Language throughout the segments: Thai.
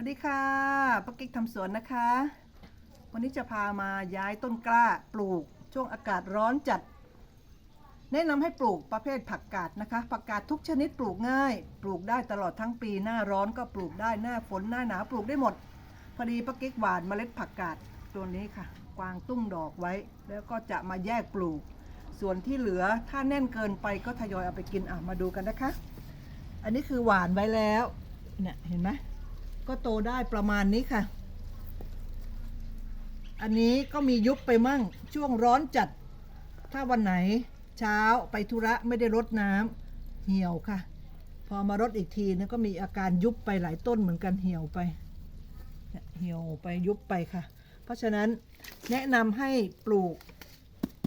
วัสดีค่ะป้ากิ๊กทำสวนนะคะ วันนี้จะพามาย้ายต้นกล้าปลูกช่วงอากาศร้อนจัด แนะนำให้ปลูกประเภทผักกาดนะคะผักกาดทุกชนิดปลูกง่าย ปลูกได้ตลอดทั้งปีหน้าร้อนก็ปลูกได้หน้าฝนหน้าหนาวปลูกได้หมด พอดีป้ากิ๊กหวานเมล็ดผักกาดตัวนี้ค่ะกวางตุ้งดอกไว้ แล้วก็จะมาแยกปลูก ส่วนที่เหลือถ้าแน่นเกินไปก็ทยอยเอาไปกินอะมาดูกันนะคะ อันนี้คือหวานไว้แล้วเนี่ยเห็นไหม ก็โตได้ประมาณนี้ค่ะ อันนี้ก็มียุบไปมั่งช่วงร้อนจัด ถ้าวันไหนเช้าไปธุระไม่ได้รดน้ำเหี่ยวค่ะ พอมารดอีกทีนี่ก็มีอาการยุบไปหลายต้นเหมือนกันเหี่ยวไปเหี่ยวไปยุบไปค่ะ เพราะฉะนั้นแนะนำให้ปลูก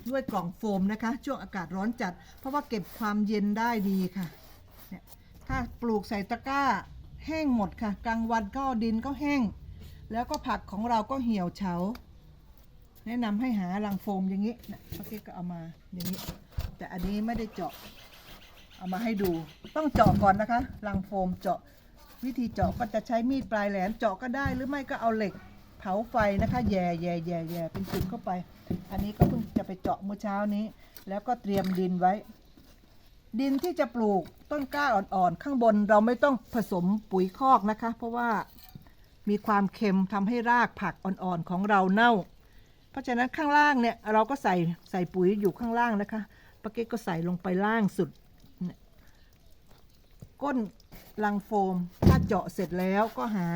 ด้วยกล่องโฟมนะคะ ช่วงอากาศร้อนจัด เพราะว่าเก็บความเย็นได้ดีค่ะ ถ้าปลูกใส่ตะกร้า แห้งหมดค่ะ กลางวันก็ดินก็แห้ง แล้วก็ผักของเราก็เหี่ยวเฉา แนะนำให้หารังโฟมอย่างนี้นะเมื่อกี้ก็เอามาอย่างนี้ แต่อันนี้ไม่ได้เจาะ เอามาให้ดู ต้องเจาะก่อนนะคะรังโฟมเจาะ วิธีเจาะก็จะใช้มีดปลายแหลมเจาะก็ได้ หรือไม่ก็เอาเหล็กเผาไฟนะคะ แย่แย่แย่แย่เป็นจุดเข้าไป อันนี้ก็เพิ่งจะไปเจาะเมื่อเช้านี้ แล้วก็เตรียมดินไว้ ดินที่จะปลูกต้นกล้าอ่อนๆ ข้างบนเราไม่ต้องผสมปุ๋ยคอกนะคะ เพราะว่ามีความเค็มทำให้รากผักอ่อนๆของเราเน่า เพราะฉะนั้นข้างล่างเนี่ยเราก็ใส่ใส่ปุ๋ยอยู่ข้างล่างนะคะปาเก๊กก็ใส่ลงไปล่างสุดเนี่ยก้นลังโฟม ถ้าเจาะเสร็จแล้วก็หา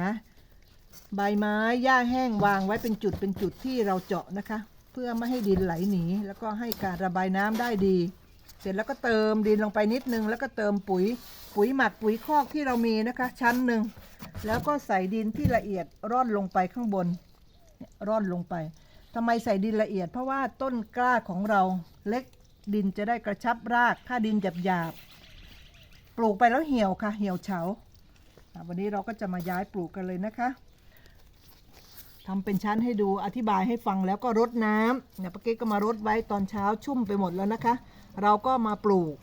ใบไม้หญ้าแห้งวางไว้เป็นจุดเป็นจุดที่เราเจาะนะคะ เพื่อไม่ให้ดินไหลหนี แล้วก็ให้การระบายน้ำได้ดี ร็จแล้วก็เติมดินลงไปนิดนึง แล้วก็เติมปุ๋ย ปุ๋ยหมักปุ๋ยคอกที่เรามีนะคะ ชั้นหนึ่งแล้วก็ใส่ดินที่ละเอียดร่อนลงไปข้างบนร่อนลงไปทำไมใส่ดินละเอียด เพราะว่าต้นกล้าของเราเล็กดินจะได้กระชับราก ถ้าดินหยาบหยาบๆปลูกไปแล้วเหี่ยวค่ะ เหี่ยวเฉาวันนี้เราก็จะมาย้ายปลูกกันเลยนะคะทำเป็นชั้นให้ดูอธิบายให้ฟังแล้วก็รดน้ำเนี่ยป้าเก๊กก็มารดไว้ตอนเช้าชุ่มไปหมดแล้วนะคะ เราก็มาปลูก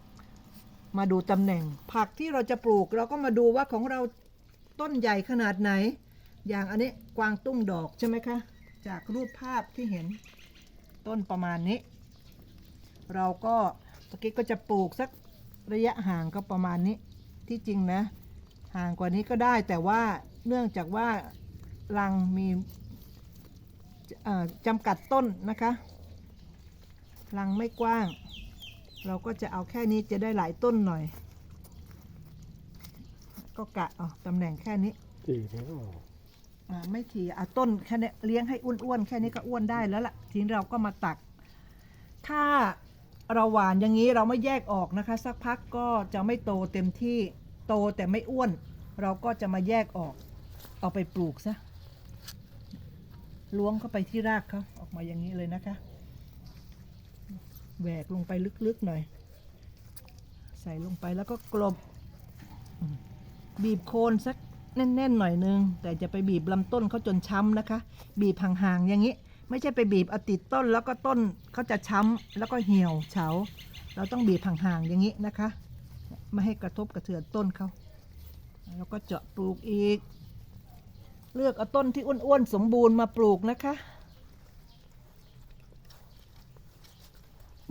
มาดูตำแหน่ง ผักที่เราจะปลูกเราก็มาดูว่าของเราต้นใหญ่ขนาดไหน อย่างอันนี้กวางตุ้งดอกใช่ไหมคะ จากรูปภาพที่เห็นต้นประมาณนี้ เราก็ตะกี้ก็จะปลูกสักระยะห่างก็ประมาณนี้ที่จริงนะ ห่างกว่านี้ก็ได้แต่ว่าเนื่องจากว่ารังมีจำกัดต้นนะคะ รังไม่กว้าง เราก็จะเอาแค่นี้จะได้หลายต้นหน่อย ก็กะเอาตำแหน่งแค่นี้สี่แล้วอ่าไม่ถี่เอาต้นแค่เนี้ยเลี้ยงให้อ้วนๆแค่นี้ก็อ้วนได้แล้วล่ะ ทีนี้เราก็มาตัก ถ้าเราหวานอย่างนี้เราไม่แยกออกนะคะ สักพักก็จะไม่โตเต็มที่โตแต่ไม่อ้วน เราก็จะมาแยกออก เอาไปปลูกซะล้วงเข้าไปที่รากเขาออกมาอย่างนี้เลยนะคะ แหวกลงไปลึกๆหน่อย ใส่ลงไปแล้วก็กลบ บีบโคนสักแน่นๆหน่อยนึง แต่จะไปบีบลำต้นเขาจนช้ำนะคะ บีบห่างๆอย่างนี้ ไม่ใช่ไปบีบเอาติดต้นแล้วก็ต้นเขาจะช้ำแล้วก็เหี่ยวเฉา เราต้องบีบห่างๆอย่างนี้นะคะ ไม่ให้กระทบกระเทือนต้นเขาแล้วก็เจาะปลูกอีก เลือกเอาต้นที่อ้วนๆสมบูรณ์มาปลูกนะคะ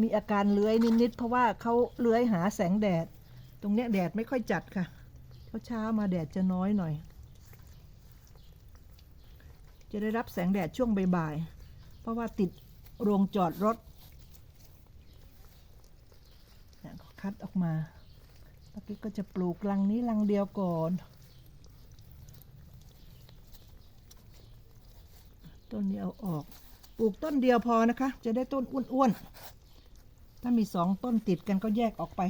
มีอาการเลื้อยนิดๆเพราะว่าเขาเลื้อยหาแสงแดด ตรงเนี้ยแดดไม่ค่อยจัดค่ะเพราะเช้ามาแดดจะน้อยหน่อย จะได้รับแสงแดดช่วงบ่ายๆเพราะว่าติดโรงจอดรถเนี่ยคัดออกมาเมื่อกี้ก็จะปลูกรังนี้รังเดียวก่อน ต้นนี้เอาออก ปลูกต้นเดียวพอนะคะ จะได้ต้นอ้วนๆ ถ้ามีสองต้นติดกันก็แยกออกไป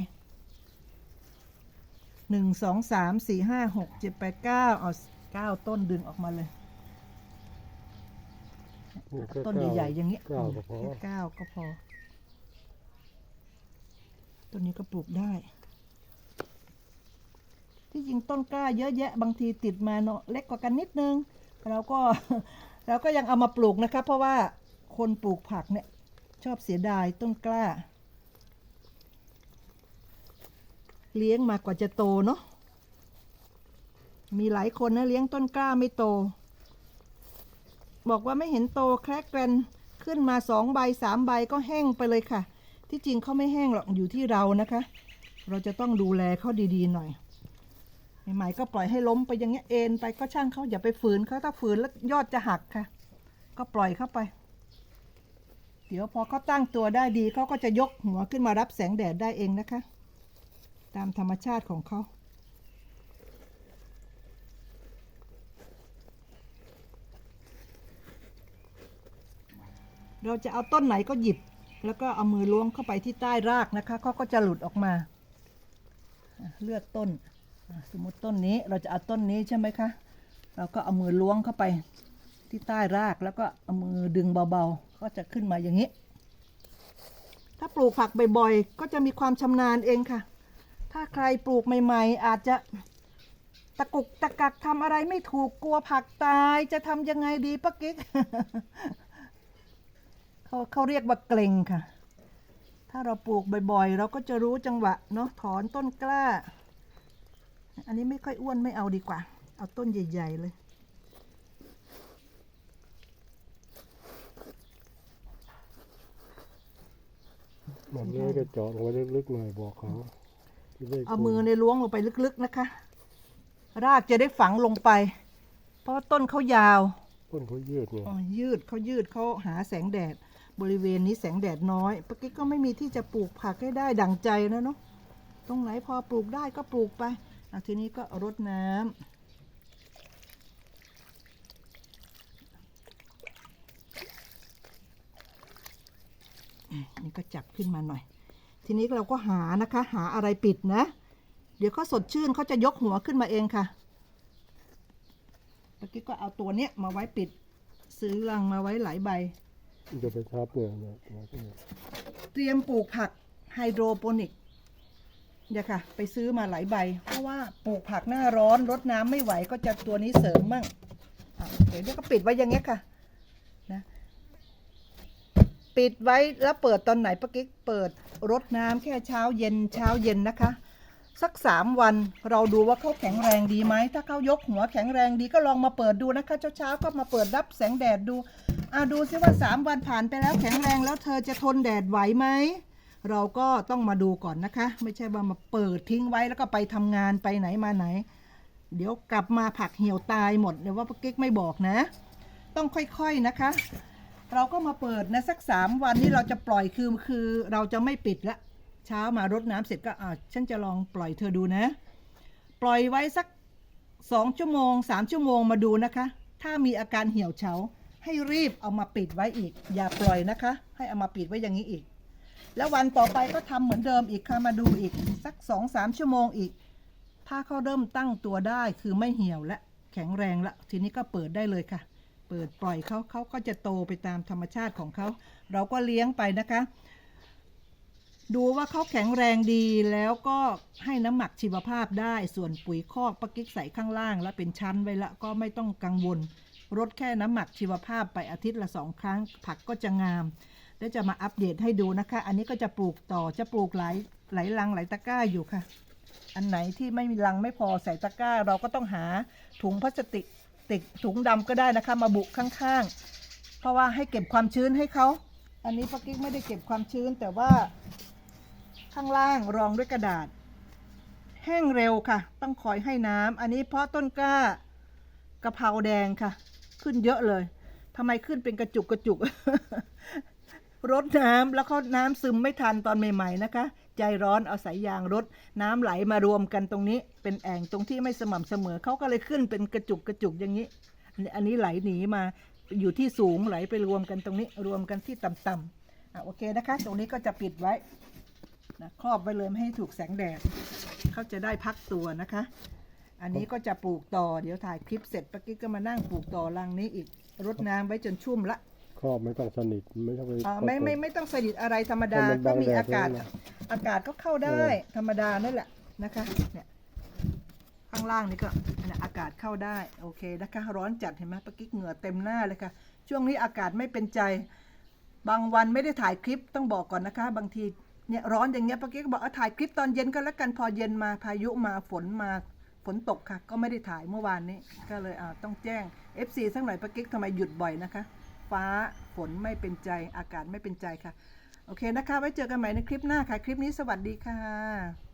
หนึ่งสองสามสี่ห้าหกเจ็ดแปดเก้าเอาเก้าต้นดึงออกมาเลยต้นใหญ่ๆอย่างเงี้ยเก้าก็พอแค่เก้าก็พอ ต้นนี้ก็ปลูกได้ ที่จริงต้นกล้าเยอะแยะบางทีติดมาเนาะเล็กกว่ากันนิดนึง เราก็เราก็ยังเอามาปลูกนะคะ เพราะว่าคนปลูกผักเนี่ย ชอบเสียดายต้นกล้า เลี้ยงมากว่าจะโตเนาะมีหลายคนนะเลี้ยงต้นกล้าไม่โต บอกว่าไม่เห็นโตแครกแกรนขึ้นมาสองใบสามใบก็แห้งไปเลยค่ะ ที่จริงเขาไม่แห้งหรอกอยู่ที่เรานะคะ เราจะต้องดูแลเขาดีๆหน่อยใหม่ๆก็ปล่อยให้ล้มไปอย่างเงี้ยเอ็นไปก็ช่างเขาอย่าไปฝืนเขาถ้าฝืนแล้วยอดจะหักค่ะ ก็ปล่อยเข้าไป เดี๋ยวพอเขาตั้งตัวได้ดีเขาก็จะยกหัวขึ้นมารับแสงแดดได้เองนะคะ ตามธรรมชาติของเขา เราจะเอาต้นไหนก็หยิบ แล้วก็เอามือล้วงเข้าไปที่ใต้รากนะคะเขาก็จะหลุดออกมา เลือกต้น สมมติต้นนี้เราจะเอาต้นนี้ใช่ไหมคะ เราก็เอามือล้วงเข้าไปที่ใต้รากแล้วก็เอามือดึงเบาๆ ก็จะขึ้นมาอย่างนี้ ถ้าปลูกผักบ่อยๆ ก็จะมีความชำนาญเองค่ะ ถ้าใครปลูกใหม่ๆ อาจจะตะกุกตะกักทำอะไรไม่ถูกกลัวผักตายจะทำยังไงดีป้ากิ๊กเขาเขาเรียกว่าเกรงค่ะ ถ้าเราปลูกบ่อยๆ เราก็จะรู้จังหวะเนาะถอนต้นกล้า อันนี้ไม่ค่อยอ้วนไม่เอาดีกว่า เอาต้นใหญ่ ๆ เลยแบบนี้ก็เจาะลงไปลึกๆหน่อยบอกเขา เอามือในยล้วงลงไปลึกๆนะคะ รากจะได้ฝังลงไป เพราะว่าต้นเขายาวต้นเขายืดเนี่ยอ๋อยืดเขายืดเขาหาแสงแดด บริเวณนี้แสงแดดน้อยปกกี้ก็ไม่มีที่จะปลูกผักให้ได้ดังใจนะเนาะตรงไหนพอปลูกได้ก็ปลูกไปอะทีนี้ก็รดน้ำอืมนี่ก็จับขึ้นมาหน่อย ทีนี้เราก็หานะคะ หาอะไรปิดนะ เดี๋ยวเขาสดชื่นเขาจะยกหัวขึ้นมาเองค่ะเมื่อกี้ก็เอาตัวเนี้ยมาไว้ปิด ซื้อรังมาไว้หลายใบมันจะไปทับเนี่ยเนี่ยเนี่ยเตรียมปลูกผักไฮโดรโปนิกเนี่ยค่ะ ไปซื้อมาหลายใบ เพราะว่าปลูกผักหน้าร้อนรดน้ำไม่ไหวก็จะตัวนี้เสริมมั่งอะเดี๋ยวก็ปิดไว้อย่างเงี้ยค่ะนะ ปิดไว้แล้วเปิดตอนไหนปะกิ๊กเปิดรดน้ำแค่เช้าเย็นเช้าเย็นนะคะ สักสามวันเราดูว่าเขาแข็งแรงดีไหมถ้าเขายกหัวแข็งแรงดีก็ลองมาเปิดดูนะคะเช้าๆก็มาเปิดรับแสงแดดดูอ่าดูซิว่าสามวันผ่านไปแล้วแข็งแรงแล้วเธอจะทนแดดไหวไหมเราก็ต้องมาดูก่อนนะคะ ไม่ใช่ว่ามาเปิดทิ้งไว้แล้วก็ไปทำงานไปไหนมาไหน เดี๋ยวกลับมาผักเหี่ยวตายหมดเดี๋ยวว่าปะกิ๊กไม่บอกนะ ต้องค่อยๆนะคะ เราก็มาเปิดนะสักสามวันนี้เราจะปล่อยคือคือเราจะไม่ปิดละ เช้ามารดน้ำเสร็จก็อ่าฉันจะลองปล่อยเธอดูนะ ปล่อยไว้สักสองชั่วโมงสามชั่วโมงมาดูนะคะ ถ้ามีอาการเหี่ยวเฉาให้รีบเอามาปิดไว้อีก อย่าปล่อยนะคะ ให้เอามาปิดไว้อย่างนี้อีก แล้ววันต่อไปก็ทำเหมือนเดิมอีกค่ะมาดูอีกสักสองสามชั่วโมงอีก ถ้าเขาเริ่มตั้งตัวได้คือไม่เหี่ยวและแข็งแรงละทีนี้ก็เปิดได้เลยค่ะ เปิดปล่อยเขาเขาก็จะโตไปตามธรรมชาติของเขา เราก็เลี้ยงไปนะคะ ดูว่าเขาแข็งแรงดีแล้วก็ให้น้ำหมักชีวภาพได้ส่วนปุ๋ยคอกปะกิ๊กใส่ข้างล่าง แล้วเป็นชั้นไว้ละก็ไม่ต้องกังวลลดแค่น้ำหมักชีวภาพไปอาทิตย์ละสองครั้ง ผักก็จะงามแล้วจะมาอัปเดตให้ดูนะคะ อันนี้ก็จะปลูกต่อจะปลูกหลายหลายลังหลายตะกร้าอยู่ค่ะ อันไหนที่ไม่มีลังไม่พอใส่ตะกร้า เราก็ต้องหาถุงพลาสติก ติกถุงดำก็ได้นะคะ มาบุข้างๆ เพราะว่าให้เก็บความชื้นให้เขา อันนี้ปะกิ๊กไม่ได้เก็บความชื้น แต่ว่าข้างล่างรองด้วยกระดาษ แห้งเร็วค่ะ ต้องคอยให้น้ำอันนี้เพราะต้นกล้ากะเพราแดงค่ะ ขึ้นเยอะเลยทำไมขึ้นเป็นกระจุกกระจุกรดน้ำแล้วเขาน้ำซึมไม่ทันตอนใหม่ ๆ นะคะ ใจร้อนเอาสายยางรดน้ำไหลมารวมกันตรงนี้ เป็นแอ่งตรงที่ไม่สม่ำเสมอเขาก็เลยขึ้นเป็นกระจุกกระจุกอย่างนี้อันนี้ อันนี้ไหลหนีมาอยู่ที่สูงไหลไปรวมกันตรงนี้ รวมกันที่ต่ำๆอะโอเคนะคะ ตรงนี้ก็จะปิดไว้นะครอบไว้เลยไม่ให้ถูกแสงแดดเขาจะได้พักตัวนะคะ อันนี้ก็จะปลูกต่อเดี๋ยวถ่ายคลิปเสร็จปะกี้ก็มานั่งปลูกต่อรังนี้อีกรดน้ำไว้จนชุ่มละครอบไม่ต้องสนิทไม่ต้องไปอ่าไม่ไม่ไม่ต้องสนิทอะไรธรรมดาให้มันบัก็งมีแดดอากาศไว้นะ อากาศก็เข้าได้ธรรมดาเนี่ยแหละนะคะเนี่ยข้างล่างนี่ก็อากาศเข้าได้โอเคนะคะร้อนจัดเห็นไหมปะกิ๊กเหงื่อเต็มหน้าเลยค่ะ ช่วงนี้อากาศไม่เป็นใจ บางวันไม่ได้ถ่ายคลิปต้องบอกก่อนนะคะ บางทีเนี่ยร้อนอย่างเงี้ยปะกิ๊กบอกเอาถ่ายคลิปตอนเย็นก็แล้วกันพอเย็นมาพายุมาฝนมาฝนตกค่ะ ก็ไม่ได้ถ่ายเมื่อวานนี้ ก็เลยอาต้องแจ้ง FC สักหน่อยปะกิ๊กทำไมหยุดบ่อยนะคะ ฟ้าฝนไม่เป็นใจอากาศไม่เป็นใจค่ะ โอเคนะคะ ไว้เจอกันใหม่ในคลิปหน้าค่ะ คลิปนี้สวัสดีค่ะ